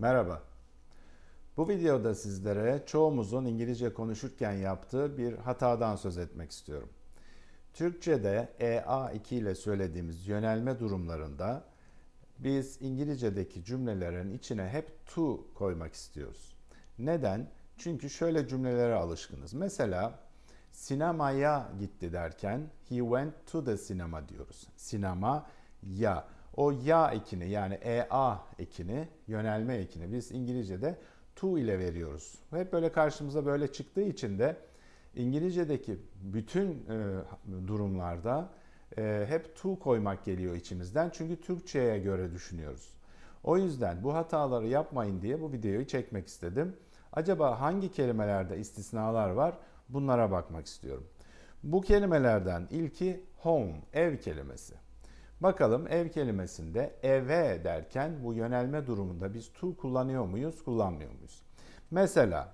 Merhaba. Bu videoda sizlere çoğumuzun İngilizce konuşurken yaptığı bir hatadan söz etmek istiyorum. Türkçe'de EA2 ile söylediğimiz yönelme durumlarında biz İngilizce'deki cümlelerin içine hep to koymak istiyoruz. Neden? Çünkü şöyle cümlelere alışkınız. Mesela sinemaya gitti derken he went to the cinema diyoruz. Sinema ya. O ya ekini yani EA ekini, yönelme ekini biz İngilizce'de to ile veriyoruz. Hep böyle karşımıza böyle çıktığı için de İngilizce'deki bütün e, durumlarda e, hep to koymak geliyor içimizden. Çünkü Türkçe'ye göre düşünüyoruz. O yüzden bu hataları yapmayın diye bu videoyu çekmek istedim. Acaba hangi kelimelerde istisnalar var? Bunlara bakmak istiyorum. Bu kelimelerden ilki home, ev kelimesi. Bakalım ev kelimesinde eve derken bu yönelme durumunda biz to kullanıyor muyuz, kullanmıyor muyuz? Mesela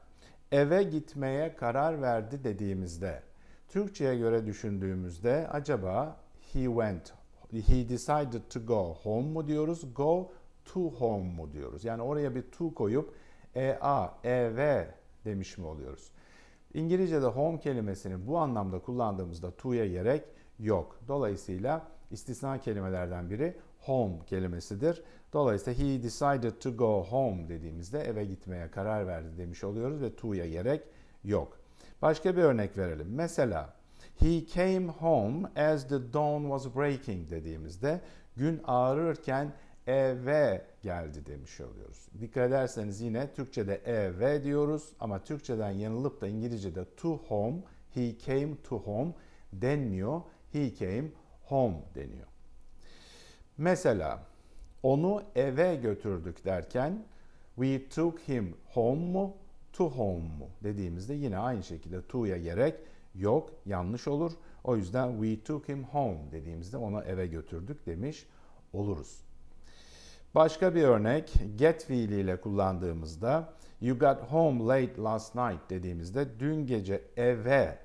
eve gitmeye karar verdi dediğimizde Türkçe'ye göre düşündüğümüzde acaba he went, he decided to go home mu diyoruz, go to home mu diyoruz? Yani oraya bir to koyup ea, eve demiş mi oluyoruz? İngilizce'de home kelimesini bu anlamda kullandığımızda to'ya gerek yok. Dolayısıyla istisna kelimelerden biri home kelimesidir. Dolayısıyla he decided to go home dediğimizde eve gitmeye karar verdi demiş oluyoruz ve to'ya gerek yok. Başka bir örnek verelim. Mesela he came home as the dawn was breaking dediğimizde gün ağrırken eve geldi demiş oluyoruz. Dikkat ederseniz yine Türkçe'de eve diyoruz ama Türkçeden yanılıp da İngilizce'de to home, he came to home denmiyor. He came home deniyor. Mesela onu eve götürdük derken we took him home mu to home mu dediğimizde yine aynı şekilde to'ya gerek yok yanlış olur. O yüzden we took him home dediğimizde onu eve götürdük demiş oluruz. Başka bir örnek get fiiliyle kullandığımızda you got home late last night dediğimizde dün gece eve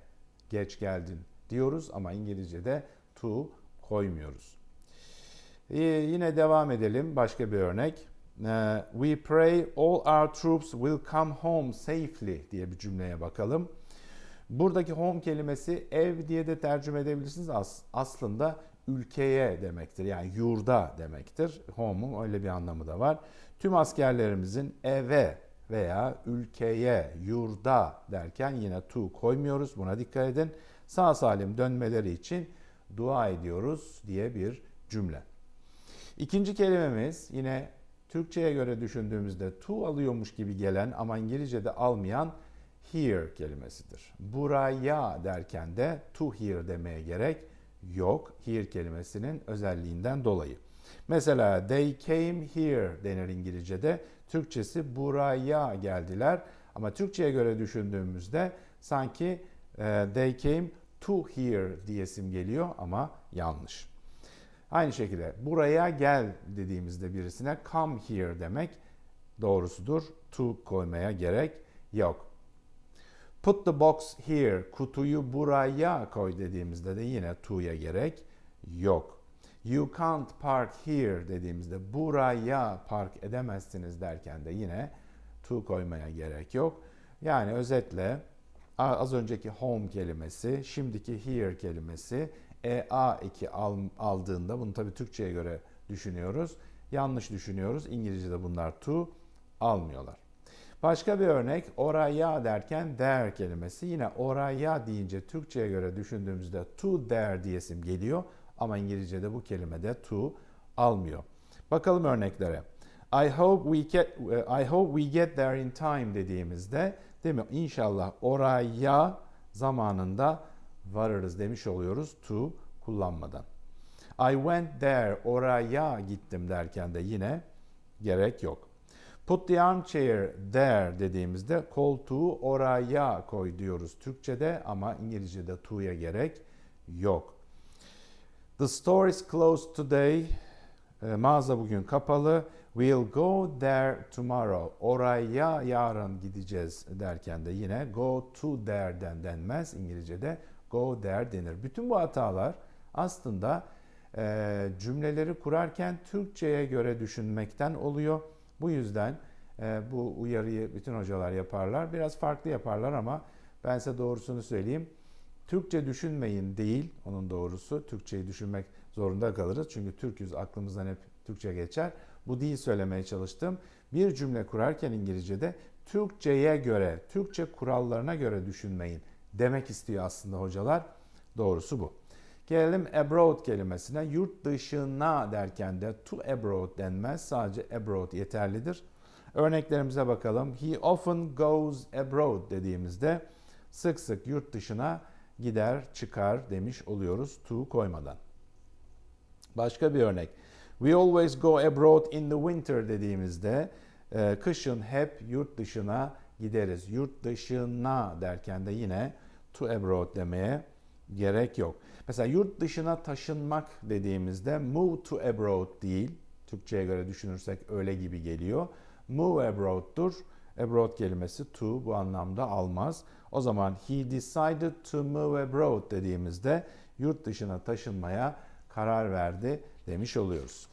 geç geldin diyoruz ama İngilizce'de to koymuyoruz. Ee, yine devam edelim. Başka bir örnek. Ee, We pray all our troops will come home safely diye bir cümleye bakalım. Buradaki home kelimesi ev diye de tercüme edebilirsiniz. As aslında ülkeye demektir. Yani yurda demektir. Home'un öyle bir anlamı da var. Tüm askerlerimizin eve veya ülkeye, yurda derken yine to koymuyoruz. Buna dikkat edin. Sağ salim dönmeleri için dua ediyoruz diye bir cümle. İkinci kelimemiz yine Türkçe'ye göre düşündüğümüzde to alıyormuş gibi gelen ama İngilizce'de almayan here kelimesidir. Buraya derken de to here demeye gerek yok. Here kelimesinin özelliğinden dolayı. Mesela they came here denir İngilizce'de. Türkçesi buraya geldiler. Ama Türkçe'ye göre düşündüğümüzde sanki e, they came to here diyesim geliyor ama yanlış. Aynı şekilde buraya gel dediğimizde birisine come here demek doğrusudur. To koymaya gerek yok. Put the box here, kutuyu buraya koy dediğimizde de yine to'ya gerek yok. You can't park here dediğimizde buraya park edemezsiniz derken de yine to koymaya gerek yok. Yani özetle az önceki home kelimesi, şimdiki here kelimesi EA2 aldığında bunu tabii Türkçe'ye göre düşünüyoruz. Yanlış düşünüyoruz. İngilizce'de bunlar to almıyorlar. Başka bir örnek oraya derken there kelimesi. Yine oraya deyince Türkçe'ye göre düşündüğümüzde to there diyesim geliyor ama İngilizce'de bu kelime de to almıyor. Bakalım örneklere. I hope we get I hope we get there in time dediğimizde değil mi? İnşallah oraya zamanında varırız demiş oluyoruz to kullanmadan. I went there oraya gittim derken de yine gerek yok. Put the armchair there dediğimizde koltuğu oraya koy diyoruz Türkçe'de ama İngilizce'de to'ya gerek yok. The store is closed today. E, mağaza bugün kapalı. We'll go there tomorrow. Oraya yarın gideceğiz derken de yine go to there'den denmez. İngilizce'de go there denir. Bütün bu hatalar aslında e, cümleleri kurarken Türkçe'ye göre düşünmekten oluyor. Bu yüzden E, bu uyarıyı bütün hocalar yaparlar. Biraz farklı yaparlar ama ben size doğrusunu söyleyeyim. Türkçe düşünmeyin değil onun doğrusu. Türkçeyi düşünmek zorunda kalırız. Çünkü Türküz aklımızdan hep Türkçe geçer. Bu değil söylemeye çalıştım. Bir cümle kurarken İngilizce'de Türkçe'ye göre, Türkçe kurallarına göre düşünmeyin demek istiyor aslında hocalar. Doğrusu bu. Gelelim abroad kelimesine. Yurt dışına derken de to abroad denmez. Sadece abroad yeterlidir. Örneklerimize bakalım. He often goes abroad dediğimizde sık sık yurt dışına gider, çıkar demiş oluyoruz to koymadan. Başka bir örnek. We always go abroad in the winter dediğimizde e, kışın hep yurt dışına gideriz. Yurt dışına derken de yine to abroad demeye gerek yok. Mesela yurt dışına taşınmak dediğimizde move to abroad değil. Türkçe'ye göre düşünürsek öyle gibi geliyor. Move abroad'dur. Abroad kelimesi to bu anlamda almaz. O zaman he decided to move abroad dediğimizde yurt dışına taşınmaya karar verdi demiş oluyoruz.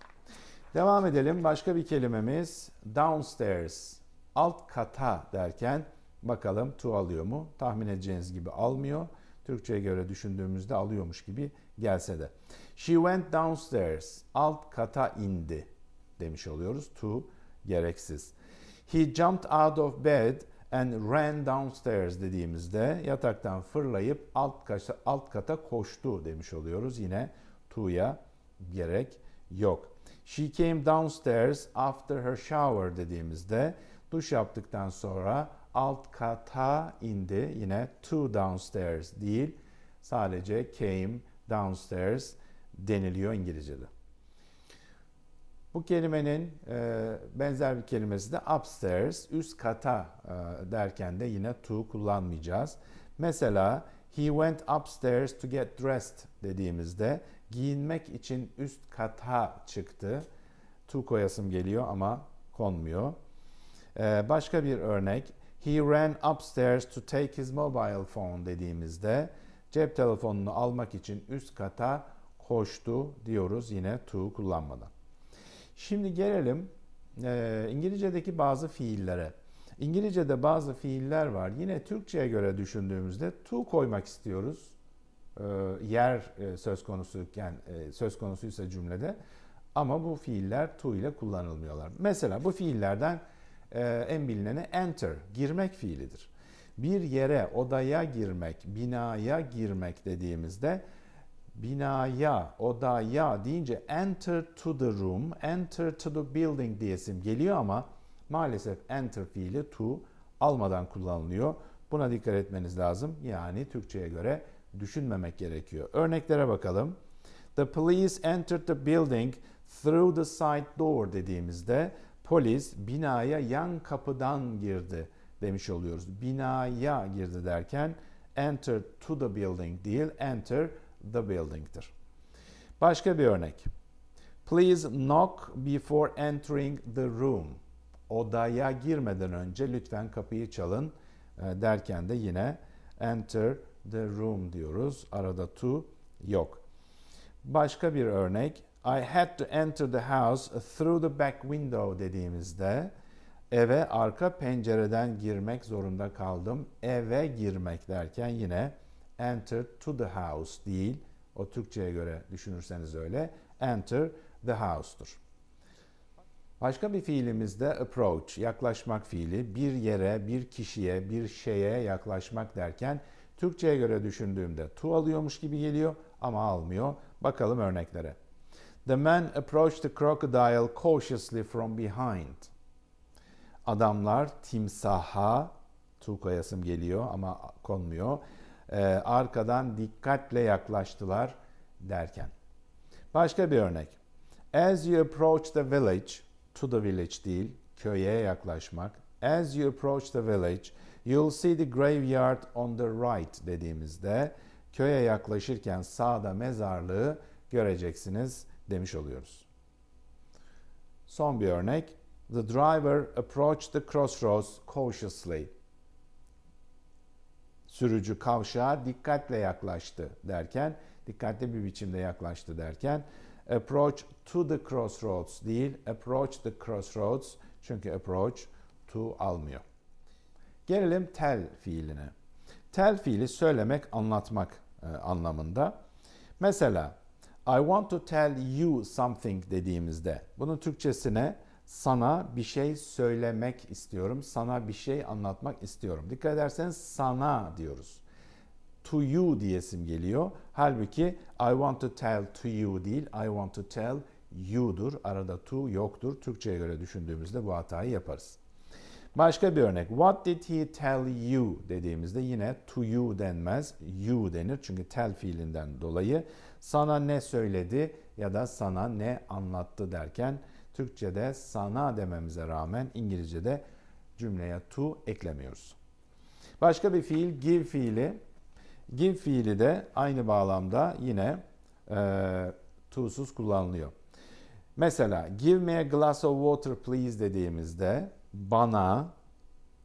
Devam edelim. Başka bir kelimemiz downstairs. Alt kata derken bakalım to alıyor mu? Tahmin edeceğiniz gibi almıyor. Türkçe'ye göre düşündüğümüzde alıyormuş gibi gelse de. She went downstairs. Alt kata indi demiş oluyoruz. To gereksiz. He jumped out of bed and ran downstairs dediğimizde yataktan fırlayıp alt kata, alt kata koştu demiş oluyoruz. Yine to'ya gerek yok. She came downstairs after her shower dediğimizde duş yaptıktan sonra alt kata indi. Yine to downstairs değil. Sadece came downstairs deniliyor İngilizce'de. Bu kelimenin e, benzer bir kelimesi de upstairs, üst kata e, derken de yine to kullanmayacağız. Mesela he went upstairs to get dressed dediğimizde giyinmek için üst kata çıktı. To koyasım geliyor ama konmuyor. E, başka bir örnek he ran upstairs to take his mobile phone dediğimizde cep telefonunu almak için üst kata koştu diyoruz yine to kullanmadan. Şimdi gelelim e, İngilizce'deki bazı fiillere. İngilizce'de bazı fiiller var. Yine Türkçe'ye göre düşündüğümüzde to koymak istiyoruz. E, yer e, söz konusuyken e, söz konusuysa cümlede ama bu fiiller to ile kullanılmıyorlar. Mesela bu fiillerden e, en bilineni enter, girmek fiilidir. Bir yere, odaya girmek, binaya girmek dediğimizde binaya, odaya deyince enter to the room, enter to the building diyesim geliyor ama maalesef enter fiili to almadan kullanılıyor. Buna dikkat etmeniz lazım. Yani Türkçe'ye göre düşünmemek gerekiyor. Örneklere bakalım. The police entered the building through the side door dediğimizde polis binaya yan kapıdan girdi demiş oluyoruz. Binaya girdi derken enter to the building değil, enter the building'tir. Başka bir örnek. Please knock before entering the room. Odaya girmeden önce lütfen kapıyı çalın e, derken de yine enter the room diyoruz. Arada to yok. Başka bir örnek. I had to enter the house through the back window dediğimizde eve arka pencereden girmek zorunda kaldım. Eve girmek derken yine enter to the house değil. O Türkçe'ye göre düşünürseniz öyle. Enter the house'tur. Başka bir fiilimiz de approach, yaklaşmak fiili. Bir yere, bir kişiye, bir şeye yaklaşmak derken Türkçe'ye göre düşündüğümde to alıyormuş gibi geliyor ama almıyor. Bakalım örneklere. The man approached the crocodile cautiously from behind. Adamlar timsaha, to koyasım geliyor ama konmuyor e, arkadan dikkatle yaklaştılar derken. Başka bir örnek. As you approach the village, to the village değil, köye yaklaşmak. As you approach the village, you'll see the graveyard on the right dediğimizde köye yaklaşırken sağda mezarlığı göreceksiniz demiş oluyoruz. Son bir örnek. The driver approached the crossroads cautiously sürücü kavşağa dikkatle yaklaştı derken, dikkatli bir biçimde yaklaştı derken, approach to the crossroads değil, approach the crossroads çünkü approach to almıyor. Gelelim tell fiiline. Tell fiili söylemek, anlatmak e, anlamında. Mesela I want to tell you something dediğimizde bunun Türkçesine sana bir şey söylemek istiyorum, sana bir şey anlatmak istiyorum. Dikkat ederseniz sana diyoruz. To you diyesim geliyor. Halbuki I want to tell to you değil, I want to tell you'dur. Arada to yoktur. Türkçe'ye göre düşündüğümüzde bu hatayı yaparız. Başka bir örnek. What did he tell you dediğimizde yine to you denmez, you denir. Çünkü tell fiilinden dolayı sana ne söyledi ya da sana ne anlattı derken Türkçe'de sana dememize rağmen İngilizce'de cümleye to eklemiyoruz. Başka bir fiil give fiili. Give fiili de aynı bağlamda yine e, to'suz kullanılıyor. Mesela give me a glass of water please dediğimizde bana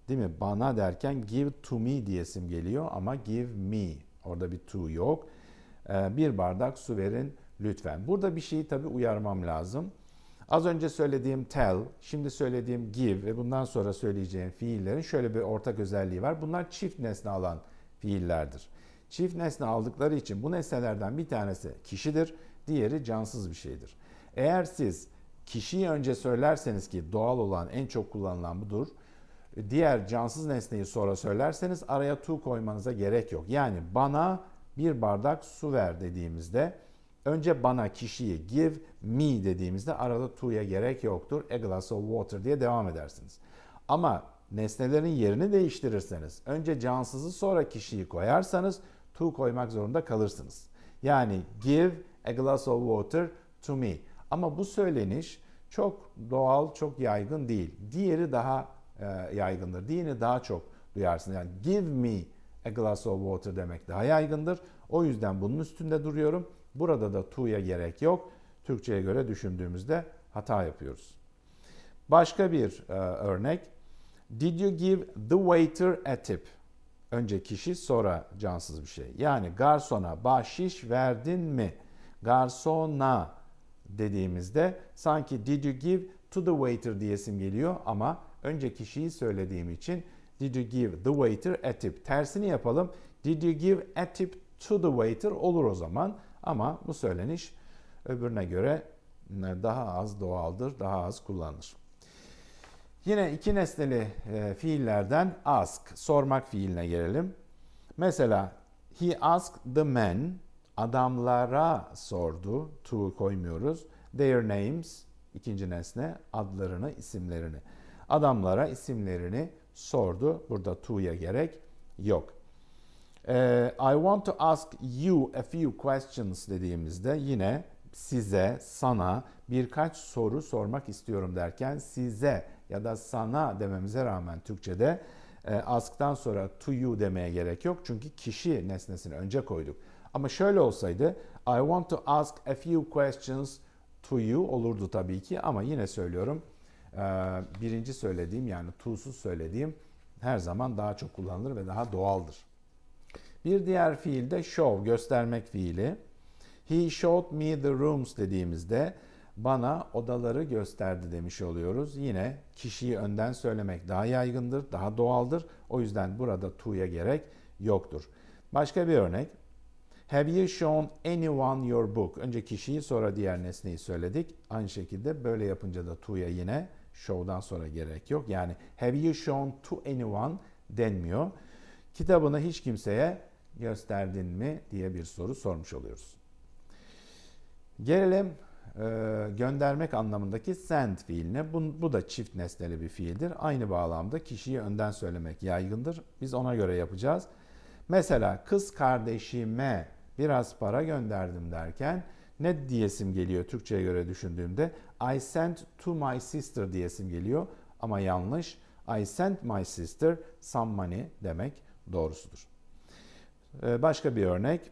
değil mi? Bana derken give to me diyesim geliyor ama give me. Orada bir to yok. Ee, bir bardak su verin lütfen. Burada bir şeyi tabii uyarmam lazım. Az önce söylediğim tell, şimdi söylediğim give ve bundan sonra söyleyeceğim fiillerin şöyle bir ortak özelliği var. Bunlar çift nesne alan fiillerdir. Çift nesne aldıkları için bu nesnelerden bir tanesi kişidir, diğeri cansız bir şeydir. Eğer siz kişiyi önce söylerseniz ki doğal olan en çok kullanılan budur. Diğer cansız nesneyi sonra söylerseniz araya to koymanıza gerek yok. Yani bana bir bardak su ver dediğimizde önce bana kişiyi give me dediğimizde arada to'ya gerek yoktur. A glass of water diye devam edersiniz. Ama nesnelerin yerini değiştirirseniz önce cansızı sonra kişiyi koyarsanız to koymak zorunda kalırsınız. Yani give a glass of water to me. Ama bu söyleniş çok doğal, çok yaygın değil. Diğeri daha e, yaygındır. Diğerini daha çok duyarsınız. Yani give me a glass of water demek daha yaygındır. O yüzden bunun üstünde duruyorum. Burada da to'ya gerek yok. Türkçe'ye göre düşündüğümüzde hata yapıyoruz. Başka bir e, örnek. Did you give the waiter a tip? Önce kişi sonra cansız bir şey. Yani garsona bahşiş verdin mi? Garsona dediğimizde sanki did you give to the waiter diyesim geliyor ama önce kişiyi söylediğim için did you give the waiter a tip? Tersini yapalım. Did you give a tip to the waiter olur o zaman ama bu söyleniş öbürüne göre daha az doğaldır, daha az kullanılır. Yine iki nesneli e, fiillerden ask, sormak fiiline gelelim. Mesela he asked the men, adamlara sordu, to koymuyoruz. Their names, ikinci nesne, adlarını, isimlerini. Adamlara isimlerini sordu. Burada to'ya gerek yok. Ee, I want to ask you a few questions dediğimizde yine size, sana birkaç soru sormak istiyorum derken size ya da sana dememize rağmen Türkçe'de e, ask'tan sonra to you demeye gerek yok. Çünkü kişi nesnesini önce koyduk. Ama şöyle olsaydı I want to ask a few questions to you olurdu tabii ki ama yine söylüyorum e, birinci söylediğim yani to'suz söylediğim her zaman daha çok kullanılır ve daha doğaldır. Bir diğer fiil de show, göstermek fiili. He showed me the rooms dediğimizde bana odaları gösterdi demiş oluyoruz. Yine kişiyi önden söylemek daha yaygındır, daha doğaldır. O yüzden burada to'ya gerek yoktur. Başka bir örnek. Have you shown anyone your book? Önce kişiyi sonra diğer nesneyi söyledik. Aynı şekilde böyle yapınca da to'ya yine show'dan sonra gerek yok. Yani have you shown to anyone denmiyor. Kitabını hiç kimseye gösterdin mi diye bir soru sormuş oluyoruz. Gelelim göndermek anlamındaki send fiiline. Bu, bu da çift nesneli bir fiildir. Aynı bağlamda kişiyi önden söylemek yaygındır. Biz ona göre yapacağız. Mesela kız kardeşime biraz para gönderdim derken ne diyesim geliyor Türkçe'ye göre düşündüğümde I sent to my sister diyesim geliyor ama yanlış. I sent my sister some money demek doğrusudur. Ee, başka bir örnek.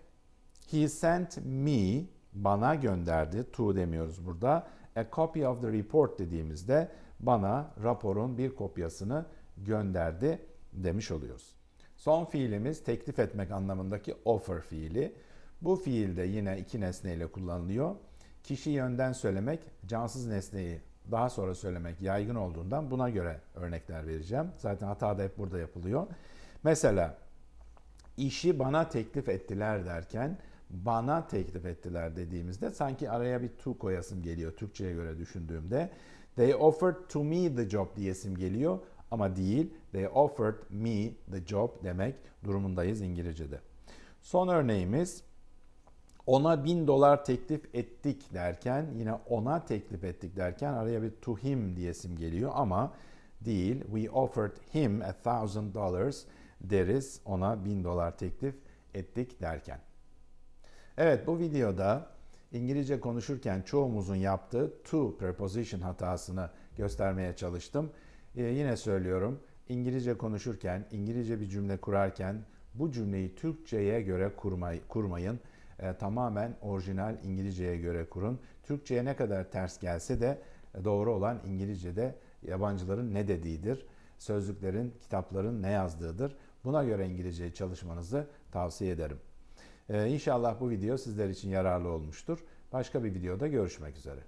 He sent me bana gönderdi. To demiyoruz burada. A copy of the report dediğimizde bana raporun bir kopyasını gönderdi demiş oluyoruz. Son fiilimiz teklif etmek anlamındaki offer fiili. Bu fiilde yine iki nesneyle kullanılıyor. Kişi yönden söylemek, cansız nesneyi daha sonra söylemek yaygın olduğundan buna göre örnekler vereceğim. Zaten hata da hep burada yapılıyor. Mesela işi bana teklif ettiler derken bana teklif ettiler dediğimizde sanki araya bir to koyasım geliyor Türkçe'ye göre düşündüğümde. They offered to me the job diyesim geliyor ama değil. They offered me the job demek durumundayız İngilizce'de. Son örneğimiz ona bin dolar teklif ettik derken yine ona teklif ettik derken araya bir to him diyesim geliyor ama değil. We offered him a thousand dollars deriz ona bin dolar teklif ettik derken. Evet bu videoda İngilizce konuşurken çoğumuzun yaptığı to preposition hatasını göstermeye çalıştım. Ee, yine söylüyorum İngilizce konuşurken, İngilizce bir cümle kurarken bu cümleyi Türkçe'ye göre kurmay, kurmayın. Ee, tamamen orijinal İngilizce'ye göre kurun. Türkçe'ye ne kadar ters gelse de doğru olan İngilizce'de yabancıların ne dediğidir. Sözlüklerin, kitapların ne yazdığıdır. Buna göre İngilizceyi çalışmanızı tavsiye ederim. Ee, inşallah bu video sizler için yararlı olmuştur. Başka bir videoda görüşmek üzere.